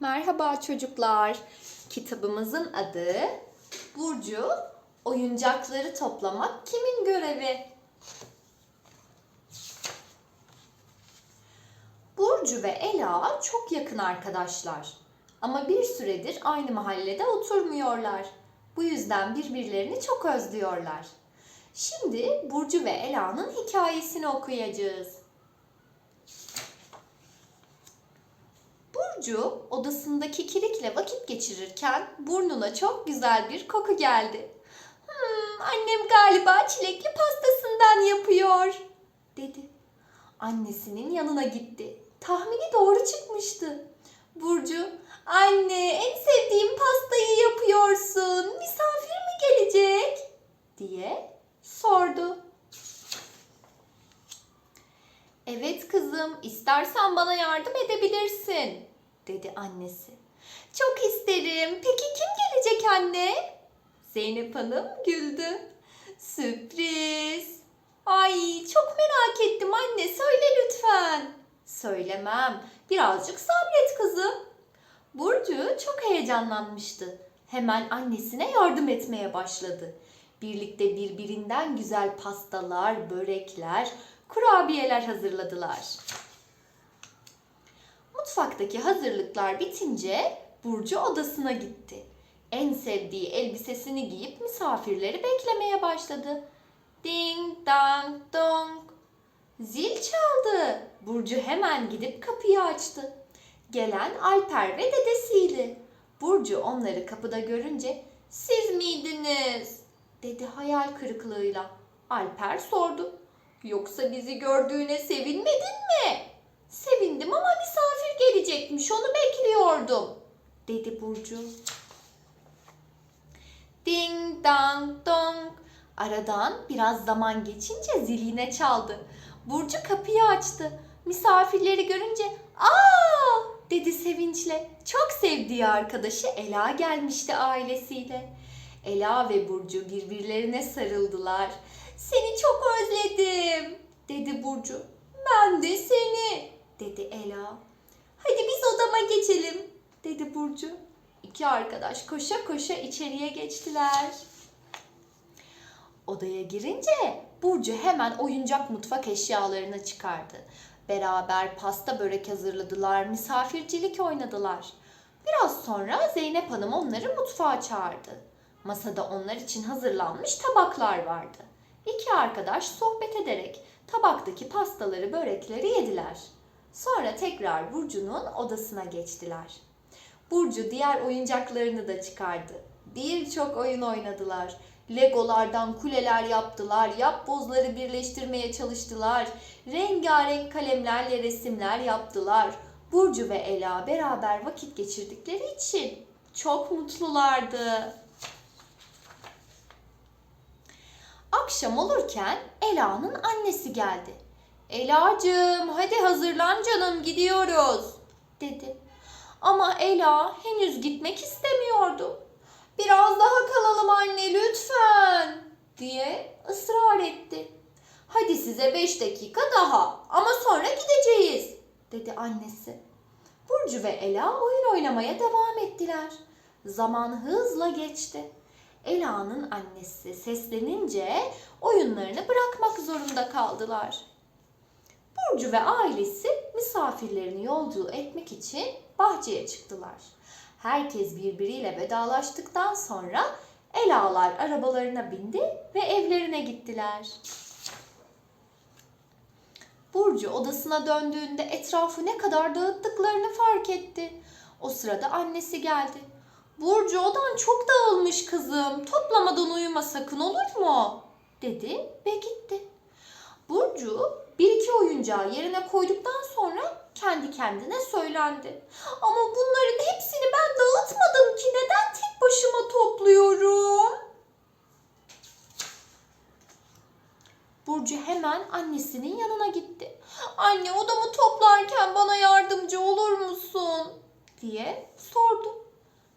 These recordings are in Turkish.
Merhaba çocuklar. Kitabımızın adı Burcu Oyuncakları toplamak kimin görevi? Burcu ve Ela çok yakın arkadaşlar. Ama bir süredir aynı mahallede oturmuyorlar. Bu yüzden birbirlerini çok özlüyorlar. Şimdi Burcu ve Ela'nın hikayesini okuyacağız. Burcu odasındaki kirikle vakit geçirirken burnuna çok güzel bir koku geldi. Hmm, annem galiba çilekli pastasından yapıyor, dedi. Annesinin yanına gitti. Tahmini doğru çıkmıştı. Burcu, anne en sevdiğim pastayı yapıyorsun. Misafir mi gelecek? diye sordu. Evet kızım, istersen bana yardım edebilirsin, dedi annesi. Çok isterim. Peki kim gelecek anne? Zeynep Hanım güldü. Sürpriz. Ay çok merak ettim anne, söyle lütfen. Söylemem. Birazcık sabret kızım. Burcu çok heyecanlanmıştı. Hemen annesine yardım etmeye başladı. Birlikte birbirinden güzel pastalar, börekler, kurabiyeler hazırladılar. Mutfaktaki hazırlıklar bitince Burcu odasına gitti. En sevdiği elbisesini giyip misafirleri beklemeye başladı. Ding dang dong. Zil çaldı. Burcu hemen gidip kapıyı açtı. Gelen Alper ve dedesiydi. Burcu onları kapıda görünce siz miydiniz? dedi hayal kırıklığıyla. Alper sordu. Yoksa bizi gördüğüne sevinmedin mi? Sevindim ama misafir gelecekmiş onu bekliyordum dedi Burcu. Ding dang dong. Aradan biraz zaman geçince zil yine çaldı. Burcu kapıyı açtı. Misafirleri görünce ''Aa!'' dedi sevinçle. Çok sevdiği arkadaşı Ela gelmişti ailesiyle. Ela ve Burcu birbirlerine sarıldılar. ''Seni çok özledim.'' dedi Burcu. ''Ben de seni.'' Dedi Ela. ''Hadi biz odama geçelim.'' dedi Burcu. İki arkadaş koşa koşa içeriye geçtiler. Odaya girince Burcu hemen oyuncak mutfak eşyalarını çıkardı. Beraber pasta börek hazırladılar, misafircilik oynadılar. Biraz sonra Zeynep Hanım onları mutfağa çağırdı. Masada onlar için hazırlanmış tabaklar vardı. İki arkadaş sohbet ederek tabaktaki pastaları, börekleri yediler. Sonra tekrar Burcu'nun odasına geçtiler. Burcu diğer oyuncaklarını da çıkardı. Birçok oyun oynadılar. Legolardan kuleler yaptılar, yapbozları birleştirmeye çalıştılar. Rengarenk kalemlerle resimler yaptılar. Burcu ve Ela beraber vakit geçirdikleri için çok mutlulardı. Akşam olurken Ela'nın annesi geldi. Elacığım hadi hazırlan canım gidiyoruz dedi. Ama Ela henüz gitmek istemiyordu. Biraz daha kalalım anne lütfen diye ısrar etti. Hadi size beş dakika daha ama sonra gideceğiz dedi annesi. Burcu ve Ela oyun oynamaya devam ettiler. Zaman hızla geçti. Ela'nın annesi seslenince oyunlarını bırakmak zorunda kaldılar. Burcu ve ailesi misafirlerini yolcu etmek için bahçeye çıktılar. Herkes birbiriyle vedalaştıktan sonra Elalar arabalarına bindi ve evlerine gittiler. Burcu odasına döndüğünde etrafı ne kadar dağıttıklarını fark etti. O sırada annesi geldi. Burcu odan çok dağılmış kızım. Toplamadan uyuma sakın olur mu? dedi ve gitti. Burcu bir iki oyuncağı yerine koyduktan sonra kendi kendine söylendi. Ama bunların hepsini ben dağıtmadım ki neden tek başıma topluyorum? Burcu hemen annesinin yanına gitti. Anne odamı toplarken bana yardımcı olur musun? diye sordu.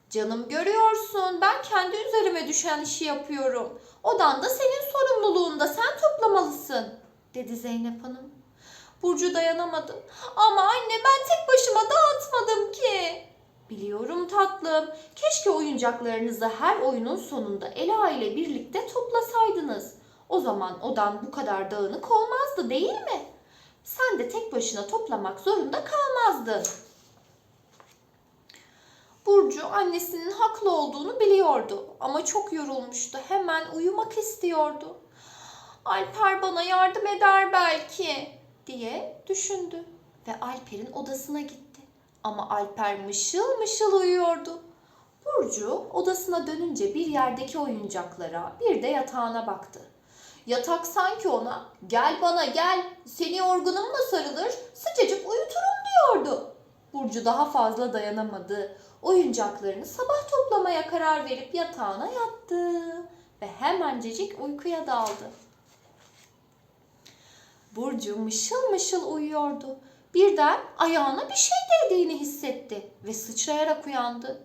Canım görüyorsun ben kendi üzerime düşen işi yapıyorum. Odan da senin sorumluluğunda sen toplamalısın dedi Zeynep Hanım. Burcu dayanamadı. Ama anne ben tek başıma dağıtmadım ki. tatlım. Keşke oyuncaklarınızı her oyunun sonunda Ela ile birlikte toplasaydınız. O zaman odan bu kadar dağınık olmazdı değil mi? Sen de tek başına toplamak zorunda kalmazdın. Burcu annesinin haklı olduğunu biliyordu ama çok yorulmuştu. Hemen uyumak istiyordu. Alper bana yardım eder belki diye düşündü ve Alper'in odasına gitti. Ama Alper mışıl mışıl uyuyordu. Burcu odasına dönünce bir yerdeki oyuncaklara bir de yatağına baktı. Yatak sanki ona gel bana gel seni yorgunumla sarılır sıcacık uyuturum diyordu. Burcu daha fazla dayanamadı. Oyuncaklarını sabah toplamaya karar verip yatağına yattı ve hemencecik uykuya daldı. Burcu mışıl mışıl uyuyordu. Birden ayağına bir şey değdiğini hissetti ve sıçrayarak uyandı.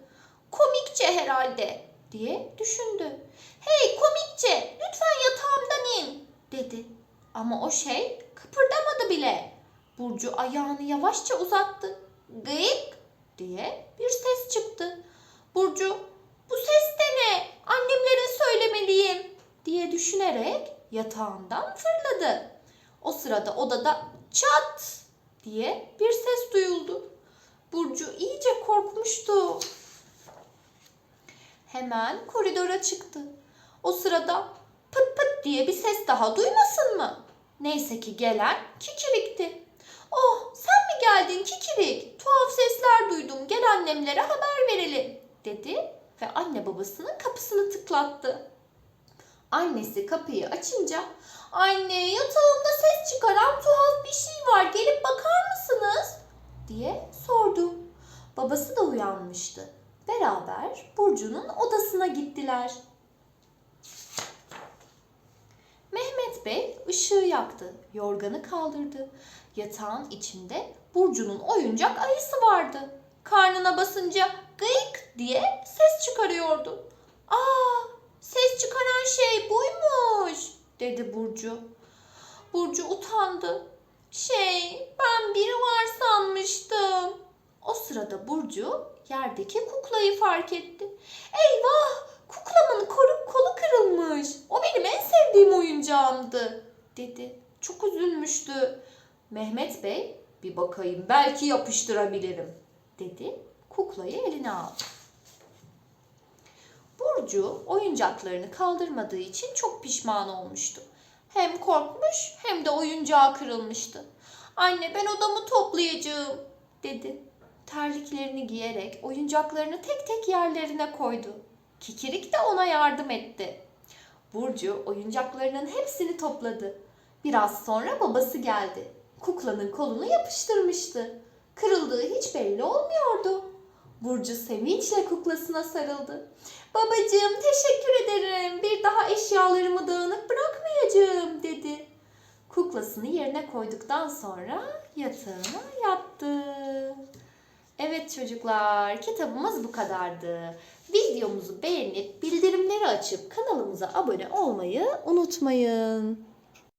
Komikçe herhalde diye düşündü. Hey komikçe lütfen yatağımdan in dedi. Ama o şey kıpırdamadı bile. Burcu ayağını yavaşça uzattı. Gıyık diye bir ses çıktı. Burcu bu ses de ne? Annemlere söylemeliyim diye düşünerek yatağından fırladı. O sırada odada çat diye bir ses duyuldu. Burcu iyice korkmuştu. Hemen koridora çıktı. O sırada pıt pıt diye bir ses daha duymasın mı? Neyse ki gelen kikirikti. Oh sen mi geldin kikirik? Tuhaf sesler duydum gel annemlere haber verelim dedi ve anne babasının kapısını tıklattı. Annesi kapıyı açınca anne yatağımda ses çıkaran tuhaf bir şey var gelip bakar mısınız? diye sordu. Babası da uyanmıştı. Beraber Burcu'nun odasına gittiler. Mehmet Bey ışığı yaktı, yorganı kaldırdı. Yatağın içinde Burcu'nun oyuncak ayısı vardı. Karnına basınca gıyık diye ses çıkarıyordu. Aa, ses çıkaran şey buymuş dedi Burcu. Burcu utandı. Şey, ben biri var sanmıştım. O sırada Burcu yerdeki kuklayı fark etti. Eyvah! Kuklamın koru, kolu kırılmış. O benim en sevdiğim oyuncağımdı, dedi. Çok üzülmüştü. Mehmet Bey, bir bakayım belki yapıştırabilirim, dedi. Kuklayı eline aldı. Burcu oyuncaklarını kaldırmadığı için çok pişman olmuştu. Hem korkmuş hem de oyuncağı kırılmıştı. Anne ben odamı toplayacağım dedi. Terliklerini giyerek oyuncaklarını tek tek yerlerine koydu. Kikirik de ona yardım etti. Burcu oyuncaklarının hepsini topladı. Biraz sonra babası geldi. Kuklanın kolunu yapıştırmıştı. Kırıldığı hiç belli olmuyordu. Burcu sevinçle kuklasına sarıldı. Babacığım teşekkür ederim. Bir daha eşyalarımı dağınık bırakmayacağım dedi. Kuklasını yerine koyduktan sonra yatağına yattı. Evet çocuklar kitabımız bu kadardı. Videomuzu beğenip bildirimleri açıp kanalımıza abone olmayı unutmayın.